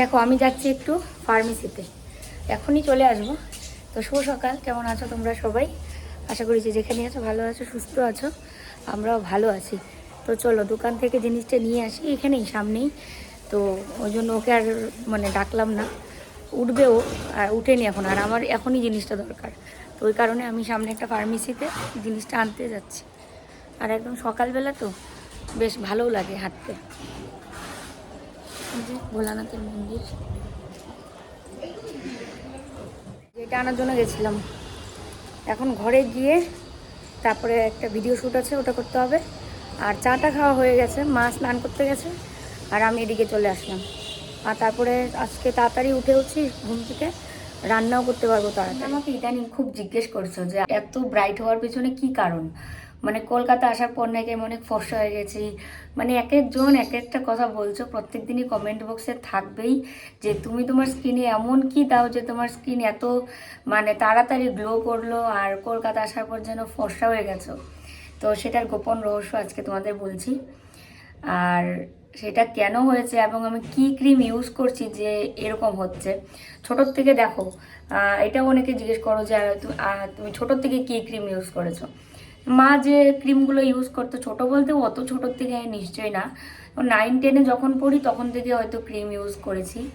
দেখো, আমি যাচ্ছি একটু ফার্মেসিতে এখনই চলে আসব। তো শুভ সকাল, কেমন আছো তোমরা সবাই? আশা করি যে যেখানে আছো ভালো আছো, সুস্থ আছো, আমরাও ভালো আছি। তো চলো, দোকান থেকে জিনিসটা নিয়ে আসি, এখানেই সামনেই। তো ওই জন্য ওকে আর মানে ডাকলাম না। উঠবেও আর উঠেনি এখন, আর আমার এখনই জিনিসটা দরকার। তো ওই কারণে আমি সামনে একটা ফার্মেসিতে জিনিসটা আনতে যাচ্ছি। আর একদম সকালবেলা তো বেশ ভালোও লাগে হাঁটতে। ভোলানাথের মন্দির। যেটা আনার জন্য গেছিলাম। এখন ঘরে গিয়ে তারপরে একটা ভিডিও শ্যুট আছে, ওটা করতে হবে। আর চাটা খাওয়া হয়ে গেছে, মা স্নান করতে গেছে, আর আমি এদিকে চলে আসলাম। আর তারপরে আজকে তাড়াতাড়ি উঠে উঠছি ঘুম থেকে, রান্নাও করতে পারব তাড়াতাড়ি। আমাকে ইদানিং খুব জিজ্ঞেস করছ যে এত ব্রাইট হওয়ার পেছনে কি কারণ? মানে কলকাতা আসার পর নাকি আমি অনেক ফর্সা হয়ে গেছি। মানে এক একজন এক একটা কথা বলছো প্রত্যেক দিনই কমেন্ট বক্সে থাকবেই যে তুমি তোমার স্কিনে এমন কি দাও যে তোমার স্কিন এত মানে তাড়াতাড়ি গ্লো করল আর কলকাতা আসার পর যেন ফর্সা হয়ে গেছো। তো সেটার গোপন রহস্য আজকে তোমাদের বলছি। আর সেটা কেন হয়েছে এবং আমি কি ক্রিম ইউজ করছি যে এরকম হচ্ছে? ছোটোর থেকে দেখো এটাও অনেকে জিজ্ঞেস করো যে তুমি ছোটোর থেকে কি ক্রিম ইউজ করেছ? মা যে ক্রিমগুলো ইউজ করতো ছোট বলতে অত ছোটোর থেকে নিশ্চয়ই না। নাইন টেনে যখন পড়ি তখন থেকে হয়তো ক্রিম ইউজ করেছি।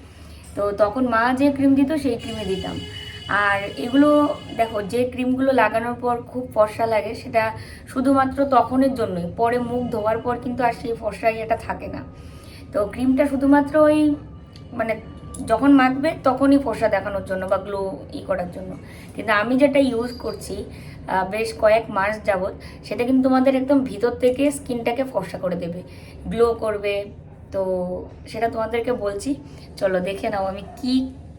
তো তখন মা যে ক্রিম দিত সেই ক্রিমে দিতাম। আর এগুলো দেখো, যে ক্রিমগুলো লাগানোর পর খুব ফর্সা লাগে, সেটা শুধুমাত্র তখনের জন্যই। পরে মুখ ধোয়ার পর কিন্তু আর সেই ফর্সা ইয়েটা থাকে না। তো ক্রিমটা শুধুমাত্র ওই মানে যখন মাখবে তখনই ফর্সা দেখানোর জন্য বা গ্লো ই করার জন্য। কিন্তু আমি যেটা ইউজ করছি বেশ কয়েক মাস যাবৎ, সেটা কিন্তু তোমাদের একদম ভিতর থেকে স্কিনটাকে ফর্সা করে দেবে গ্লো করবে। তো সেটা তোমাদেরকে বলছি, চলো দেখে নাও আমি কি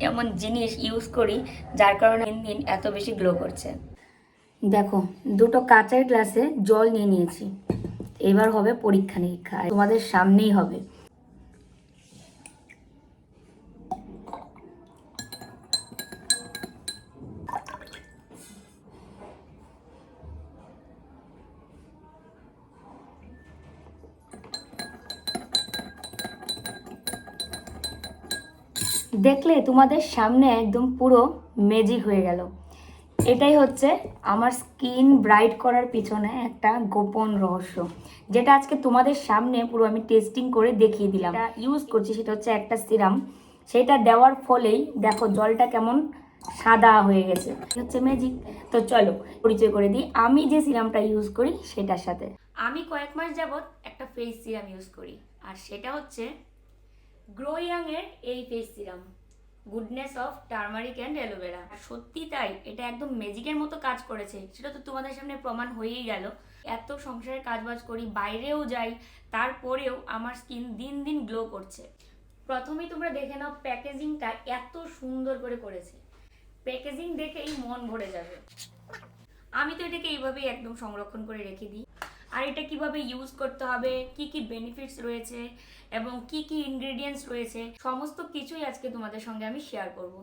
এমন জিনিস ইউজ করি যার কারণে দিন দিন এত বেশি গ্লো করছে। দেখো, দুটো কাঁচের গ্লাসে জল নিয়ে নিয়েছি। এবার হবে পরীক্ষা নিরীক্ষা তোমাদের সামনেই হবে। দেখলে তোমাদের সামনে একদম পুরো ম্যাজিক হয়ে গেল। এটাই হচ্ছে আমার স্কিন ব্রাইট করার পিছনে একটা গোপন রহস্য, যেটা আজকে তোমাদের সামনে পুরো আমি টেস্টিং করে দেখিয়ে দিলাম। ইউজ করছি সেটা হচ্ছে একটা সিরাম সেটা দেওয়ার ফলেই দেখো জলটা কেমন সাদা হয়ে গেছে। হচ্ছে ম্যাজিক তো চলো, পরিচয় করে দিই, আমি যে সিরামটা ইউজ করি সেটার সাথে। আমি কয়েক মাস যাবত একটা ফেস সিরাম ইউজ করি, আর সেটা হচ্ছে গ্রোয়াং এর এই face serum. Goodness of turmeric and aloe vera. সত্যি তাই, এটা একদম ম্যাজিকের মতো কাজ করেছে। সেটা তো তোমাদের সামনে প্রমাণ হয়েই গেল। এত সংসারের কাজবাজ করি, বাইরেও যাই, তারপরেও আমার স্কিন দিন দিন গ্লো করছে। প্রথমেই তোমরা দেখে নাও প্যাকেজিংটা এত সুন্দর করে করেছে। প্যাকেজিং দেখেই মন ভরে যাবে। আমি তো এটাকে এইভাবেই একদম সংরক্ষণ করে রেখে দিই। আর এটা কীভাবে ইউজ করতে হবে, কি কি বেনিফিটস রয়েছে এবং কি কি ইনগ্রেডিয়েন্টস রয়েছে, সমস্ত কিছুই আজকে তোমাদের সঙ্গে আমি শেয়ার করব।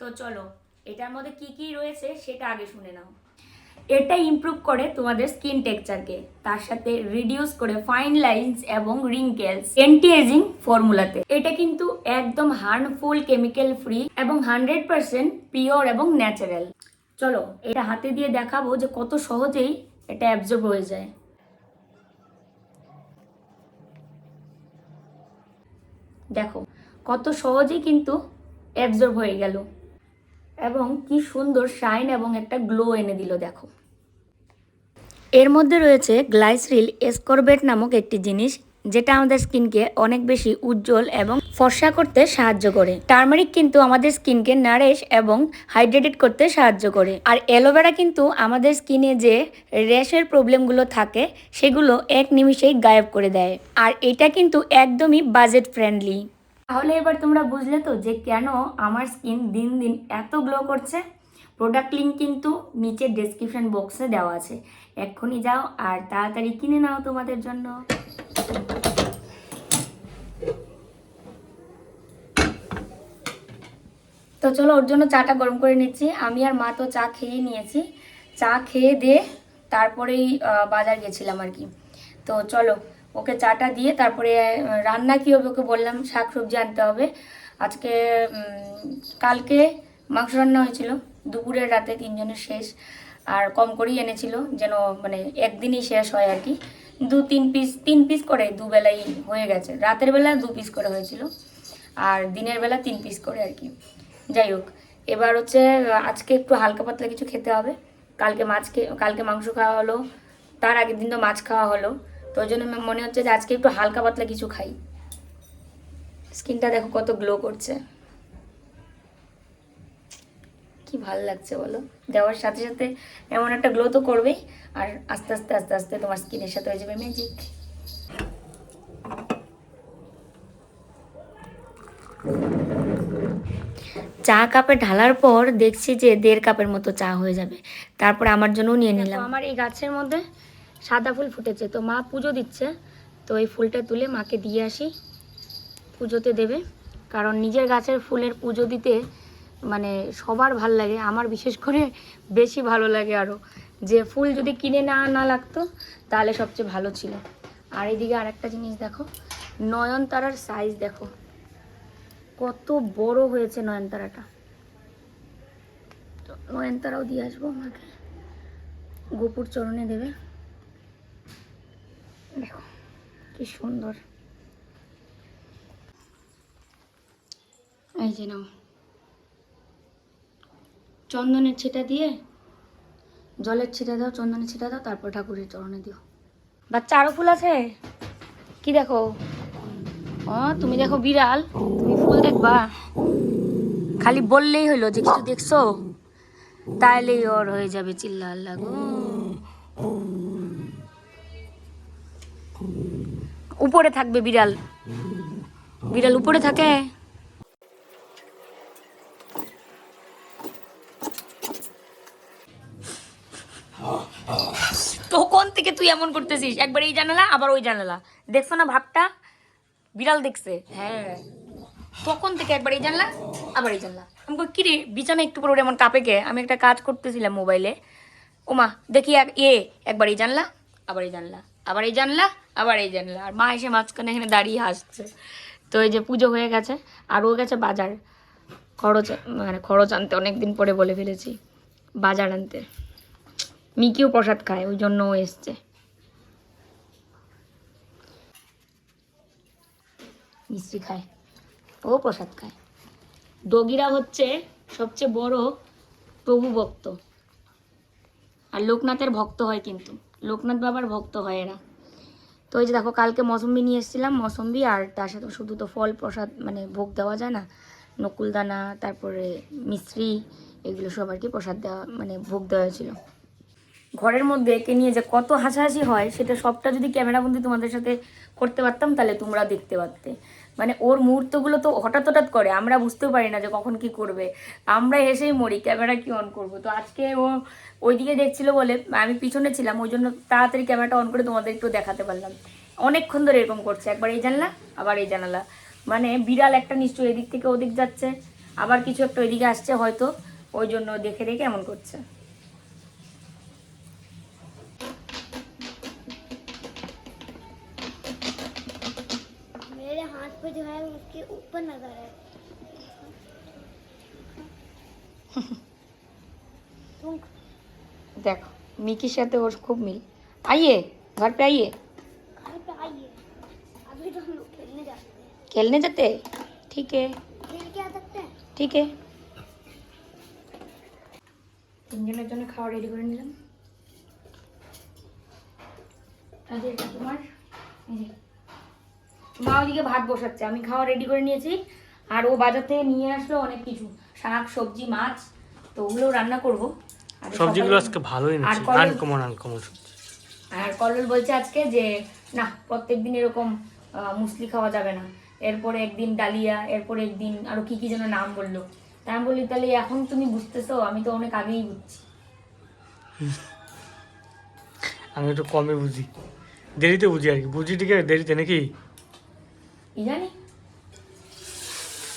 তো চলো, এটার মধ্যে কি কি রয়েছে সেটা আগে শুনে নাও। এটা ইমপ্রুভ করে তোমাদের স্কিন টেক্সচারকে তার সাথে রিডিউস করে ফাইন লাইন্স এবং রিঙ্কেলস অ্যান্টি এজিং ফর্মুলাতে এটা কিন্তু একদম হার্মফুল কেমিক্যাল ফ্রি এবং হান্ড্রেড পার্সেন্ট পিওর এবং ন্যাচারাল চলো, এটা হাতে দিয়ে দেখাবো যে কত সহজেই এটা অ্যাবজর্ব হয়ে যায়। দেখো, কত সহজেই কিন্তু অ্যাবজর্ব হয়ে গেল। এবং কি সুন্দর শাইন এবং একটা গ্লো এনে দিল, দেখো। এর মধ্যে রয়েছে গ্লাইসরিল এসকরবেট নামক একটি জিনিস যেটা আমাদের স্কিনকে অনেক বেশি উজ্জ্বল এবং ফর্সা করতে সাহায্য করে। টার্মারিক কিন্তু আমাদের স্কিনকে নারেশ এবং হাইড্রেটেড করতে সাহায্য করে। আর অ্যালোভেরা কিন্তু আমাদের স্কিনে যে র্যাশের প্রবলেমগুলো থাকে, সেগুলো এক নিমিষেই গায়েব করে দেয়। আর এটা কিন্তু একদমই বাজেট ফ্রেন্ডলি। তাহলে এবার তোমরা বুঝলে তো যে কেন আমার স্কিন দিন দিন এত গ্লো করছে? প্রোডাক্ট লিঙ্ক কিন্তু নিচে ডেসক্রিপশন বক্সে দেওয়া আছে। এক্ষুনি যাও আর তাড়াতাড়ি কিনে নাও তোমাদের জন্য। তো চলো ওর জন্য চাটা গরম করে নিচ্ছি। আমি আর মা তো চা খেয়ে নিয়েছি। চা খেয়ে দিয়ে তারপরেই বাজার গেছিলাম আর কি। তো চলো, ওকে চাটা দিয়ে তারপরে রান্না কী হবে ওকে বললাম, শাক সবজি আনতে হবে। আজকে কালকে মাংস রান্না হয়েছিল। দুপুরের রাতে তিনজনের শেষ। আর কম করেই এনেছিল, যেন মানে একদিনই শেষ হয় আর কি। দু তিন পিস তিন পিস করে দুবেলাই হয়ে গেছে। রাতের বেলা দু পিস করে হয়েছিল, আর দিনের বেলা তিন পিস করে আর কি। যাই হোক, এবার হচ্ছে আজকে একটু হালকা পাতলা কিছু খেতে হবে। কালকে মাছ কালকে মাংস খাওয়া হলো, তার আগের দিন তো মাছ খাওয়া হলো, তো ওই জন্য মনে হচ্ছে যে আজকে একটু হালকা পাতলা কিছু খাই। স্কিনটা দেখো কত গ্লো করছে। কি ভালো লাগছে বলো? দেওয়ার সাথে সাথে এমন একটা গ্লো তো করবেই। আর আস্তে আস্তে আস্তে আস্তে তোমার স্কিনের সাথে হয়ে যাবে ম্যাজিক চা কাপে ঢালার পর দেখছি যে দেড় কাপের মতো চা হয়ে যাবে। তারপরে আমার জন্যও নিয়ে নিলাম। আমার এই গাছের মধ্যে সাদা ফুল ফুটেছে। তো মা পুজো দিচ্ছে। তো এই ফুলটা তুলে মাকে দিয়ে আসি। পুজোতে দেবে। কারণ নিজের গাছের ফুলের পুজো দিতে মানে সবার ভালো লাগে, আমার বিশেষ করে বেশি ভালো লাগে আরও যে ফুল যদি কিনে না না লাগতো, তাহলে সবচেয়ে ভালো ছিল। আর এইদিকে আরেকটা জিনিস দেখো, নয়নতারার সাইজ দেখো। কত বড় হয়েছে নয়নতারাটা। তো নয়নতারাও দিয়ে আসব আমাকে। গোপুর চরণে দেবে। দেখো, কি সুন্দর। এই যে নাও। চন্দনের ছিটা দিয়ে, জলের ছিটা দাও, চন্দনের ছিটা দাও, তারপর ঠাকুরের চরণে দিও। বাচ্চা, আরও ফুল আছে? কি দেখো? ও, তুমি দেখো বিড়াল, তুমি ফুল দেখবা? খালি বললেই হলো যে কিছু দেখছ? তাইলেই ওর হয়ে যাবে চিল্লা আল্লাহ গো উপরে থাকবে বিড়াল। বিড়াল উপরে থাকে? তখন থেকে তুই এমন করতেছিস? একবার এই জানালা আবার ওই জানালা। দেখছ না ভাবটা? বিড়াল দেখছে। হ্যাঁ। তখন থেকে একবার এই জানলা আবার এই জানলা। আমি কই, কিরে বিছানা একটু পরে এমন কাপে কে? আমি একটা কাজ করতেছিলাম মোবাইলে। ওমা দেখি এ একবার এই জানলা আবার এই জানলা আবার এই জানলা আবার এই জানলা। আর মা এসে মাঝখানে এখানে দাঁড়িয়ে হাসছে। তো এই যে পুজো হয়ে গেছে আর ও গেছে বাজার। খরচ মানে খরচ আনতে অনেক দিন পরে বলে ফেলেছি। বাজার আনতে। মিকিও প্রসাদ খায়, ওই জন্য ও এসছে। মিষ্টি খায়, ও প্রসাদ খায়। ডগিরা হচ্ছে সবচেয়ে বড় প্রভু ভক্ত। আর লোকনাথের ভক্ত হয় কিন্তু, লোকনাথ বাবার ভক্ত হয় এরা। তো এই যে দেখো, কালকে মৌসম্বি নিয়ে এসেছিলাম, মৌসম্বি, আর তার সাথে শুধু তো ফল, প্রসাদ মানে ভোগ দেওয়া যায় না, নকুলদানা, তারপরে মিশ্রি, এগুলো সব আর কি প্রসাদ দেওয়া মানে ভোগ দেওয়া হয়েছিল। ঘরের মধ্যে একে নিয়ে যে কত হাসাহাসি হয়, সেটা সবটা যদি ক্যামেরাবন্দি তোমাদের সাথে করতে পারতাম, তাহলে তোমরা দেখতে পারতে। মানে ওর মুহূর্তগুলো তো হঠাৎ হঠাৎ করে, আমরা বুঝতেও পারি না যে কখন কি করবে। আমরা হেসেই মরি, ক্যামেরা কি অন করব? তো আজকে ও ওইদিকে দেখছিল বলে আমি পিছনে ছিলাম, ওই জন্য তাড়াতাড়ি ক্যামেরাটা অন করে তোমাদের একটু দেখাতে পারলাম। অনেকক্ষণ ধরে এরকম করছে, একবার এই জানলা, আবার এই জানালা। মানে বিড়াল একটা নিশ্চয়ই এদিক থেকে ওদিক যাচ্ছে, আবার কিছু একটা ওইদিকে আসছে হয়তো, ওই জন্য দেখে দেখে এমন করছে। मेरे हाथ पे जो है उसके ऊपर नजर है तुम देखो मिकी साथे और खूब मिल आइए घर पे आइए घर पे आइए अभी तो हम लोग खेलने जाते हैं खेलने जाते ठीक है खेल के आ सकते हैं ঠিক আছে তিনজনের জন্য খাওয়া রেডি করে নিলাম আর এটা তোমার এই যে। মা ওদিকে ভাত বসাচ্ছে আমি খাওয়া রেডি করে নিয়েছি। আর ও বাজার থেকে নিয়ে আসলো অনেক কিছু শাক সবজি মাছ তো ওগুলো রান্না করব। আর সবজিগুলো আজকে ভালোই আনকমন আনকমন আর কল্লোল বলছে আজকে যে না প্রত্যেক দিন এরকম মুসলি খাওয়া যাবে না। এরপরে একদিন ডালিয়া এরপরে একদিন আরও কি কি যেন নাম বলল। তাই আমি বলি তাহলে এখন তুমি বুঝতেছো আমি তো অনেক আগেই বুঝছি। আমি একটু কমে বুঝি। দেরিতে বুঝি আর কি বুঝি ঠিক আছে দেরিতে নাকি? কি জানি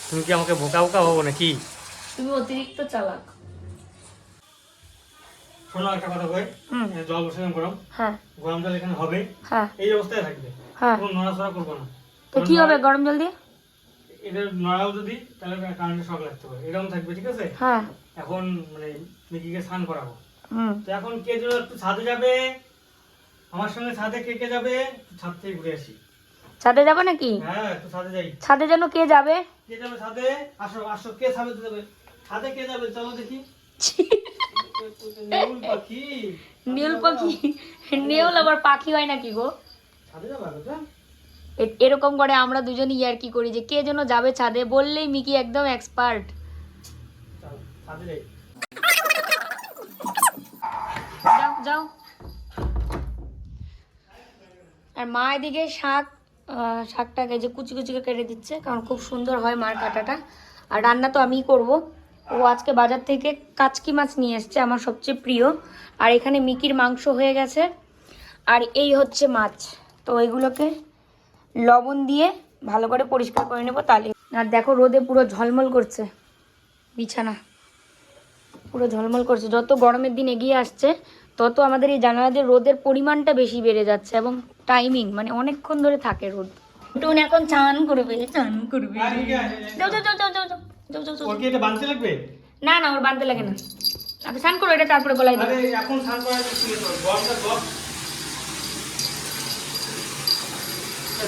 তুমি কি আমাকে বোকা বোকা হব নাকি? তুমি অতিরিক্ত চালাক। শোনো একটা কথা কই? জল বসালাম গরম। হ্যাঁ। গরম জল এখানে হবে। হ্যাঁ। এই অবস্থায় থাকবে। হ্যাঁ। কোনো নড়াচড়া করব না। তো কি হবে গরম জল দিয়ে? এটা নড়াও যদি তাহলে কারেন্টের শক লাগতে পারে। এরকম থাকবে ঠিক আছে? হ্যাঁ। এখন মানে মিকিকে স্নান করাবো। তো এখন কে যেন একটু ছাদে যাবে আমার সঙ্গে ছাদে কে কে যাবে ছাদ থেকে ঘুরে আসি। ছাদে যাবে নাকি? হ্যাঁ একটু ছাদে যাই। ছাদে যেন কে যাবে? কে যাবে ছাদে? আসো আসো কে ছাদে যাবে? ছাদে কে যাবে? চলো দেখি। নেউল পাখি। নীল পাখি। নেউল আবার পাখি হয় নাকি গো? ছাদে যাবে এরকম করে আমরা দুজনই ইয়ার কি করি যে কে যেন যাবে ছাদে বললেই মিকি একদম এক্সপার্ট যাও যাও। আর মা এদিকে শাক শাকটাকে যে কুচি কুচি কেটে দিচ্ছে, কারণ খুব সুন্দর হয় মার কাটাটা। আর রান্না তো আমিই করব। ও আজকে বাজার থেকে কাচকি মাছ নিয়ে এসছে, আমার সবচেয়ে প্রিয়। আর এখানে মিকির মাংস হয়ে গেছে। আর এই হচ্ছে মাছ। তো এগুলোকে লবণ দিয়ে ভালো করে পরিষ্কার করে নেব, তাহলে আর দেখো রোদে পুরো ঝলমল করছে। বিছানা। পুরো ঝলমল করছে। যত গরমের দিন এগিয়ে আসছে তত আমাদের এই জানালা দিয়ে রোদের পরিমাণটা বেশি বেড়ে যাচ্ছে এবং টাইমিং মানে অনেকক্ষণ ধরে থাকে রোদ। টুন এখন চান করবে চান করবে। যাও যাও যাও যাও যাও যাও যাও যাও কি এটা বাঁধতে লাগবে? না না ওর বাঁধতে লাগে না। আগে স্নান করো এটা তারপরে গলায় আরে দেবে এখন স্নান করার কিছু নেই তো গরমটা গরম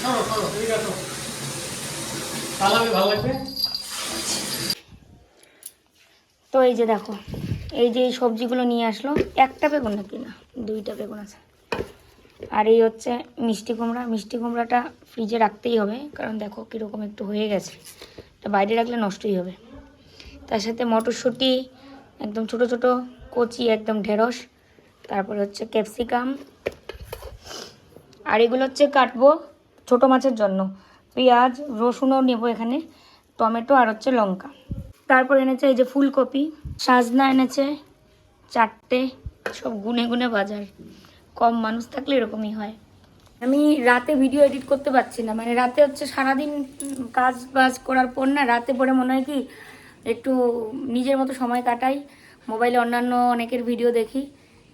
সরো সরো এদিকে আসো। সালামে ভালো লাগবে? তো এই যে দেখো এই যে এই সবজিগুলো নিয়ে আসলো, একটা বেগুন নাকি? না, দুইটা বেগুন আছে। আর এই হচ্ছে মিষ্টি কুমড়া। মিষ্টি কুমড়াটা ফ্রিজে রাখতেই হবে, কারণ দেখো কীরকম একটু হয়ে গেছে। এটা বাইরে রাখলে নষ্টই হবে। তার সাথে মটরশুঁটি, একদম ছোট ছোট, কচি, একদম ঢেঁড়স, তারপরে হচ্ছে ক্যাপসিকাম। আর এগুলো হচ্ছে কাটবো ছোট মাছের জন্য। পেঁয়াজ, রসুনও নেব এখানে, টমেটো আর হচ্ছে লঙ্কা। তারপর এনেছে এই যে ফুলকপি, সাজনা এনেছে, চারটে, সব গুনে গুনে বাজার। কম মানুষ থাকলে এরকমই হয়। আমি রাতে ভিডিও এডিট করতে পারছি না মানে রাতে হচ্ছে সারাদিন কাজ বাজ করার পর না রাতে পরে মনে হয় কি, একটু নিজের মতো সময় কাটাই। মোবাইলে অন্যান্য অনেকের ভিডিও দেখি,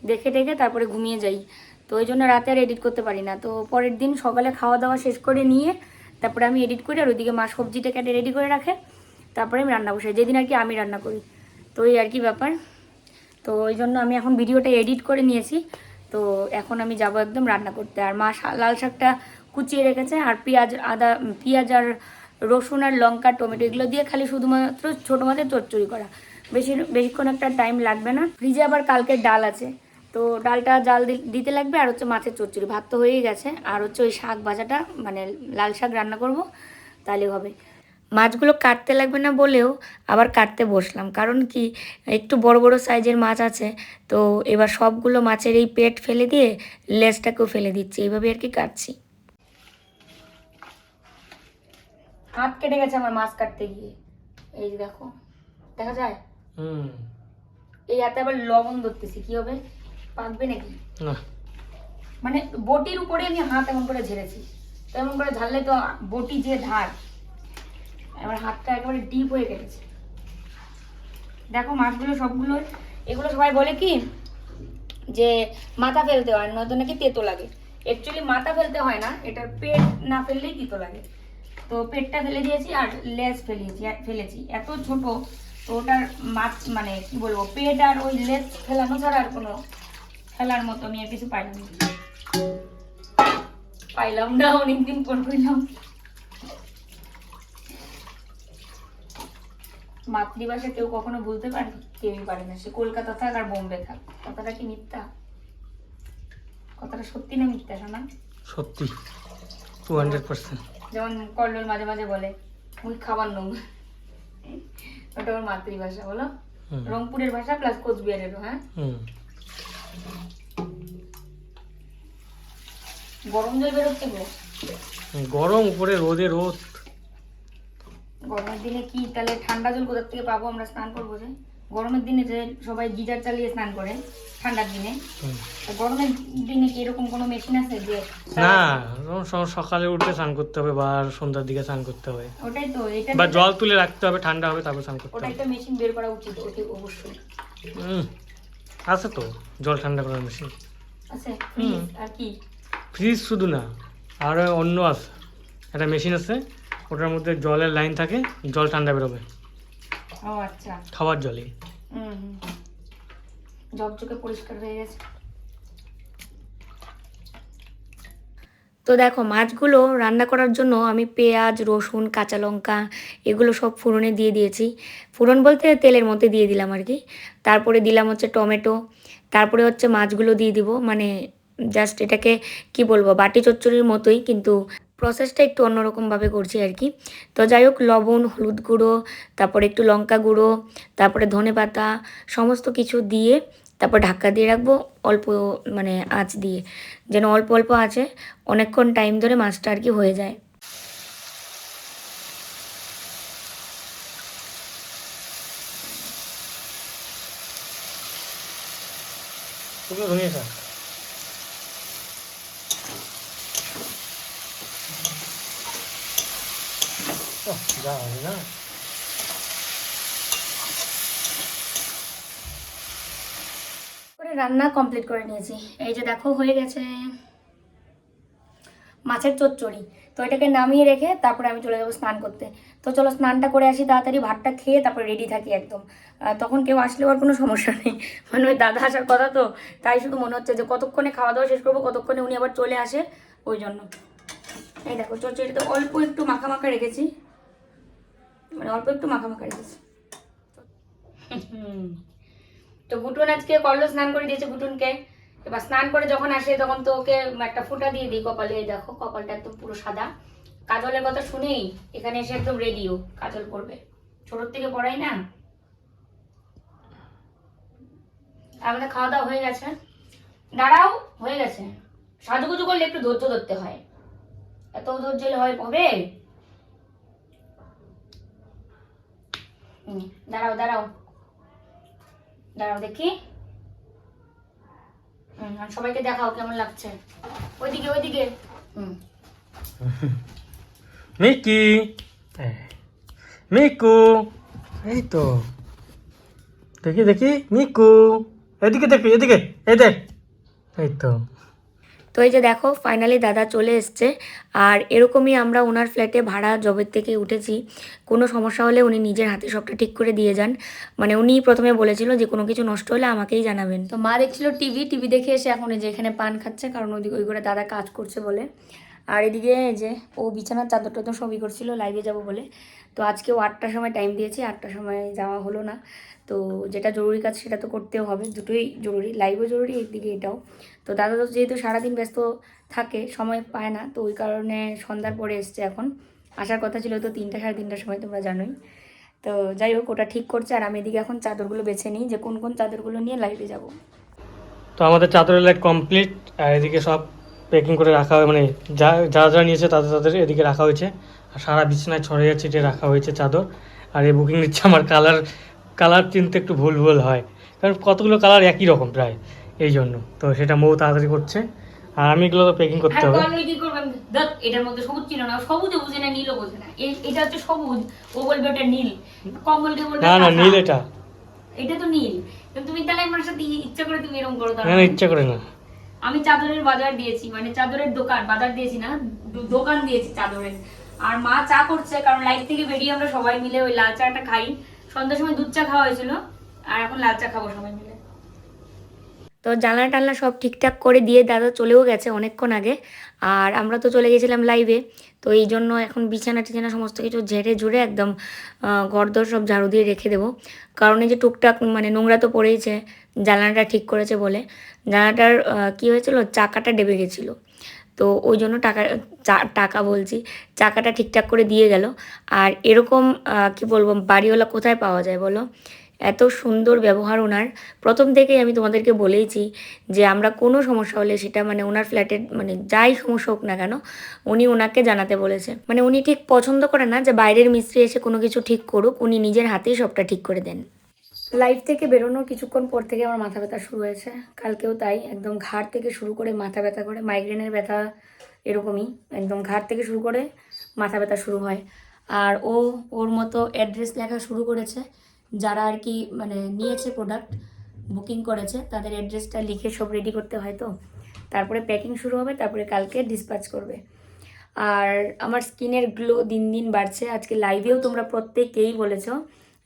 দেখে টেখে তারপরে ঘুমিয়ে যাই। তো ওই জন্য রাতে আর এডিট করতে পারি না। তো পরের দিন সকালে খাওয়া দাওয়া শেষ করে নিয়ে তারপরে আমি এডিট করি আর ওইদিকে মা সবজিটা কেটে রেডি করে রাখে। তারপরে আমি রান্না বসাই, যেদিন আর কি আমি রান্না করি। তো এই আর কি ব্যাপার। তো ওই জন্য আমি এখন ভিডিওটা এডিট করে নিয়েছি। তো এখন আমি যাব একদম রান্না করতে। আর মা লাল শাকটা কুচিয়ে রেখেছে। আর পেঁয়াজ, আদা, পেঁয়াজ আর রসুন আর লঙ্কা, টমেটো এগুলো দিয়ে খালি শুধুমাত্র ছোটো মাছের চচ্চড়ি করা। বেশি, বেশিক্ষণ একটা টাইম লাগবে না। ফ্রিজে আবার কালকের ডাল আছে। তো ডালটা জাল দিতে লাগবে। আর হচ্ছে মাছের চচ্চড়ি। ভাত তো হয়েই গেছে। আর হচ্ছে ওই শাক ভাজাটা মানে লাল শাক রান্না করব, তাহলে হবে। মাছগুলো কাটতে লাগবে না বলেও আবার কাটতে বসলাম। কারণ কি একটু বড় বড় সাইজের মাছ আছে তো এবার সবগুলো মাছের এই পেট ফেলে দিয়ে লেজটাকেও ফেলে দিচ্ছি। এইভাবে আর কি কাটছি। হাত কেটে গেছে আমার মাছ কাটতে গিয়ে। এই যে দেখো দেখা যায়? হুম। এই হাতে আবার লবণ ধরতেছি কি হবে? পাকবে নাকি? না। মানে বটির উপরে আমি হাত এমন করে ঝেড়েছি। তো এমন করে ঝাড়লে তো বটি যে ধার এবার হাতটা একেবারে ডিপ হয়ে কেটেছে দেখো মাছগুলো সবগুলো, এগুলো সবাই বলে কি? যে মাথা ফেলতে হয়, নয়তো নাকি তেতো লাগে। অ্যাকচুয়ালি মাথা ফেলতে হয় না এটার পেট না ফেললেই তিতো লাগে। তো পেটটা ফেলে দিয়েছি আর লেজ ফেলিয়েছি, ফেলেছি। এত ছোট, তো ওটার মাছ মানে কি বলব, পেট আর ওই লেজ ফেলানো ছাড়া আর কোনো ফেলার মতো আমি আর কিছু পাইলাম পাইলাম না, অনেকদিন পর কইলাম মাতৃভাষা কেউ কখনো ভুলতে পারে? কেউই পারে না। সে কলকাতা থাক আর বোম্বে থাক। কথাটা কি মিথ্যা? কথাটা সত্যি না মিথ্যা শোনা সত্যি। টু হান্ড্রেড পার্সেন্ট যেমন কল্লোল মাঝে মাঝে বলে মুই খাবার নম ওটা ওর মাতৃভাষা বলো? রংপুরের ভাষা প্লাস কোচবিহারেরও হ্যাঁ? হুম। গরম জল বেরোচ্ছে গরম উপরে রোদে রোদ। গরমের দিনে কি তাহলে ঠান্ডা জল কোথা থেকে পাবো? আমরা স্নান করব যে। গরমের দিনে যে সবাই গিজার চালিয়ে স্নান করে ঠান্ডার দিনে। গরমের দিনে কি এরকম কোনো মেশিন আছে যে না সকালে উঠে স্নান করতে হবে বা সন্ধ্যার দিকে স্নান করতে হবে। ওটাই তো এটা বা জল তুলে রাখতে হবে ঠান্ডা হবে তারপর স্নান করতে হবে। ওটা একটা মেশিন বের করা উচিত ওটি অবশ্যই। হুম আছে তো জল ঠান্ডা করার মেশিন আছে? ফ্রিজ আর কি? ফ্রিজ শুধু না আর অন্য আছে। একটা মেশিন আছে ওটার মধ্যে জলের লাইন থাকে জল ঠান্ডা বেরোবে। ও আচ্ছা। খাবার জলে পরিষ্কার হয়ে গেছে। তো দেখো মাছগুলো রান্না করার জন্য আমি পেঁয়াজ রসুন কাঁচা লঙ্কা এগুলো সব ফোড়নে দিয়ে দিয়েছি। ফোড়ন বলতে তেলের মধ্যে দিয়ে দিলাম আর কি। তারপরে দিলাম হচ্ছে টমেটো তারপরে হচ্ছে মাছগুলো দিয়ে দিব। মানে জাস্ট এটাকে কি বলব বাটি চচ্চড়ির মতোই কিন্তু প্রসেসটা একটু অন্যরকমভাবে করছি আর কি তো যাই হোক, লবণ, হলুদ গুঁড়ো, তারপরে একটু লঙ্কা গুঁড়ো, তারপরে ধনে পাতা, সমস্ত কিছু দিয়ে তারপর ঢাকা দিয়ে রাখব অল্প মানে আঁচ দিয়ে। যেন অল্প অল্প আছে অনেকক্ষণ টাইম ধরে মাছটা আর কি হয়ে যায়। ধনিয়া রান্না কমপ্লিট করে নিয়েছি। এই যে দেখো, হয়ে গেছে মাছের চচ্চড়ি। তো এটাকে নামিয়ে রেখে তারপরে আমি চলে যাব স্নান করতে। তো চলো স্নানটা করে আসি, তাড়াতাড়ি ভাতটা খেয়ে তারপরে রেডি থাকি একদম। তখন কেউ আসলেও আর কোনো সমস্যা নেই। মানে ওই দাদা আসার কথা তো, তাই শুধু মনে হচ্ছে যে কতক্ষণে খাওয়া দাওয়া শেষ করব, কতক্ষণে উনি আবার চলে আসে, ওই জন্য। এই দেখো চচ্চড়িতে অল্প একটু মাখা মাখা রেখেছি। মানে অল্প একটু মাখা মাখা রেখেছি তো গুটুন আজকে করল স্নান করে দিয়েছে গুটুনকে। এবার স্নান করে যখন আসে তখন তো ওকে একটা ফুটা দিয়ে দিই কপালে দেখো কপালটা একদম পুরো সাদা। কাজলের কথা শুনেই এখানে এসে একদম রেডিও কাজল করবে। ছোটোর থেকে পড়াই না? আমাদের খাওয়া দাওয়া হয়ে গেছে। দাঁড়াও, হয়ে গেছে। সাজুগুজু করলে একটু ধৈর্য ধরতে হয়। এত ধৈর্য হয় কবে? দাঁড়াও দাঁড়াও। দাঁড়াও দেখি। হুম, সবাইকে দেখাও কেমন লাগছে। ওইদিকে ওইদিকে। হুম মিকি। মিকু। এই তো। দেখি দেখি। মিকু। এদিকে দেখি এদিকে। এই দেখ। এই তো। তো এই যে দেখো ফাইনালি দাদা চলে এসছে। আর এরকমই আমরা ওনার ফ্ল্যাটে ভাড়া জবের থেকে উঠেছি। কোনো সমস্যা হলে উনি নিজের হাতে সবটা ঠিক করে দিয়ে যান। মানে উনি প্রথমে বলেছিল যে কোনো কিছু নষ্ট হলে আমাকেই জানাবেন। তো মা দেখছিল টিভি টিভি দেখে এসে এখন এই যে এখানে পান খাচ্ছে, কারণ ওই ওই করে দাদা কাজ করছে বলে। আর এদিকে যে ও বিছানার চাদর টাদর সবই করছিল লাইভে যাব বলে। তো আজকে ও আটটার সময় টাইম দিয়েছি, আটটার সময় যাওয়া হলো না। তো যেটা জরুরি কাজ সেটা তো করতেও হবে, দুটোই জরুরি লাইভও জরুরি একদিকে এটাও। তো দাদা তো যেহেতু সারাদিন ব্যস্ত থাকে, সময় পায় না, তো ওই কারণে সন্ধ্যার পরে এসছে এখন। আসার কথা ছিল তো তিনটা সাড়ে তিনটার সময়, তোমরা জানোই। তো যাই হোক, ওটা ঠিক করছে, আর আমি এদিকে এখন চাদরগুলো বেছে নিই, যে কোন কোন চাদরগুলো নিয়ে লাইভে যাব। তো আমাদের চাদরের লাইট কমপ্লিট আর এদিকে সব প্যাকিং করে রাখা হয় মানে যা যারা যারা নিয়েছে তাদের তাদের এদিকে রাখা হয়েছে। আর সারা বিছানায় ছড়িয়ে ছিটে রাখা হয়েছে চাদর। আর এই বুকিং নিচ্ছে আমার কালার কালার চিনতে একটু ভুল ভুল হয়। কারণ কতগুলো কালার একই রকম প্রায় এই জন্য। তো সেটা মৌ তাড়াতাড়ি করছে। আর আমি এগুলো তো প্যাকিং করতে হবে। কি করবেন? দেখ এটার মধ্যে সবুজ ছিল না। সবুজও বুঝে না নীলও বোঝে না। এটা হচ্ছে সবুজ ও বলবে ওটা নীল। কমলকে বলবে না না নীল এটা। এটা তো নীল। তুমি তাহলে আমার সাথে ইচ্ছা করে তুমি এরকম করো না ইচ্ছা করে না। আমি চাদরের বাজার দিয়েছি মানে চাদরের দোকান, বাজার দিয়েছি না, দোকান দিয়েছি চাদরের। আর মা চা করছে, কারণ লাইট থেকে বেরিয়ে আমরা সবাই মিলে ওই লাল চাটা খাই। সন্ধ্যার সময় দুধ চা খাওয়া হয়েছিল, আর এখন লাল চা খাব সবাই মিলে। তো জানলা টানলা সব ঠিকঠাক করে দিয়ে দাদা চলেও গেছে অনেকক্ষণ আগে। আর আমরা তো চলে গেছিলাম লাইভে তো এই জন্য এখন বিছানা টিছানা সমস্ত কিছু ঝেড়ে ঝুড়ে একদম ঘরদর সব ঝাড়ু দিয়ে রেখে দেবো। কারণ এই যে টুকটাক মানে নোংরা তো পড়েইছে, জানলাটা ঠিক করেছে বলে। জানলাটার কি হয়েছিল? চাকাটা ডেবে গেছিল। তো ওই জন্য টাকা টাকা বলছি, চাকাটা ঠিকঠাক করে দিয়ে গেল। আর এরকম কি বলব, বাড়িওয়ালা কোথায় পাওয়া যায় বলো? এত সুন্দর ব্যবহার ওনার। প্রথম থেকেই আমি তোমাদেরকে বলেইছি যে আমরা কোনো সমস্যা হলে সেটা মানে ওনার ফ্ল্যাটের মানে যাই সমস্যা হোক না কেন, উনি ওনাকে জানাতে বলেছে। মানে উনি ঠিক পছন্দ করে না যে বাইরের মিস্ত্রি এসে কোনো কিছু ঠিক করুক, উনি নিজের হাতেই সবটা ঠিক করে দেন। লাইফ থেকে বেরোনোর কিছুক্ষণ পর থেকে আমার মাথা ব্যথা শুরু হয়েছে। কালকেও তাই, একদম ঘাড় থেকে শুরু করে মাথা ব্যথা করে মাইগ্রেনের ব্যথা এরকমই, একদম ঘাড় থেকে শুরু করে মাথা ব্যথা শুরু হয়। আর ও ওর মতো অ্যাড্রেস লেখা শুরু করেছে যারা আর কি মানে নিয়েছে প্রোডাক্ট বুকিং করেছে, তাদের অ্যাড্রেসটা লিখে সব রেডি করতে হয় তো। তারপরে প্যাকিং শুরু হবে, তারপরে কালকে ডিসপ্যাচ করবে। আর আমার স্কিনের গ্লো দিন দিন বাড়ছে। আজকে লাইভেও তোমরা প্রত্যেকেই বলেছ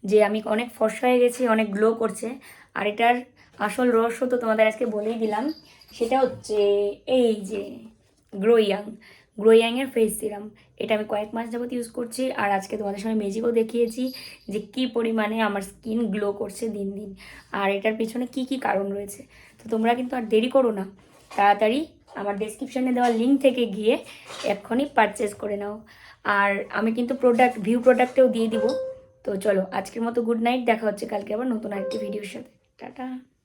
যে আমি অনেক ফর্সা হয়ে গেছি, অনেক গ্লো করছে। আর এটার আসল রহস্য তো তোমাদের আজকে বলেই দিলাম, সেটা হচ্ছে এই যে grow young grow face serum এটা আমি কয়েক মাস যাবত ইউজ করছি আর আজকে তোমাদের সঙ্গে ম্যাজিকও দেখিয়েছি যে কি পরিমাণে আমার স্কিন গ্লো করছে দিন দিন। আর এটার পিছনে কি কি কারণ রয়েছে? তো তোমরা কিন্তু আর দেরি করো না। তাড়াতাড়ি আমার ডেসক্রিপশনে দেওয়া লিঙ্ক থেকে গিয়ে এক্ষুনি পারচেস করে নাও। আর আমি কিন্তু প্রোডাক্ট ভিউ প্রোডাক্টেও দিয়ে দিব। তো চলো, আজকের মতো গুড নাইট দেখা হচ্ছে কালকে আবার নতুন আরেকটি ভিডিওর সাথে। টাটা।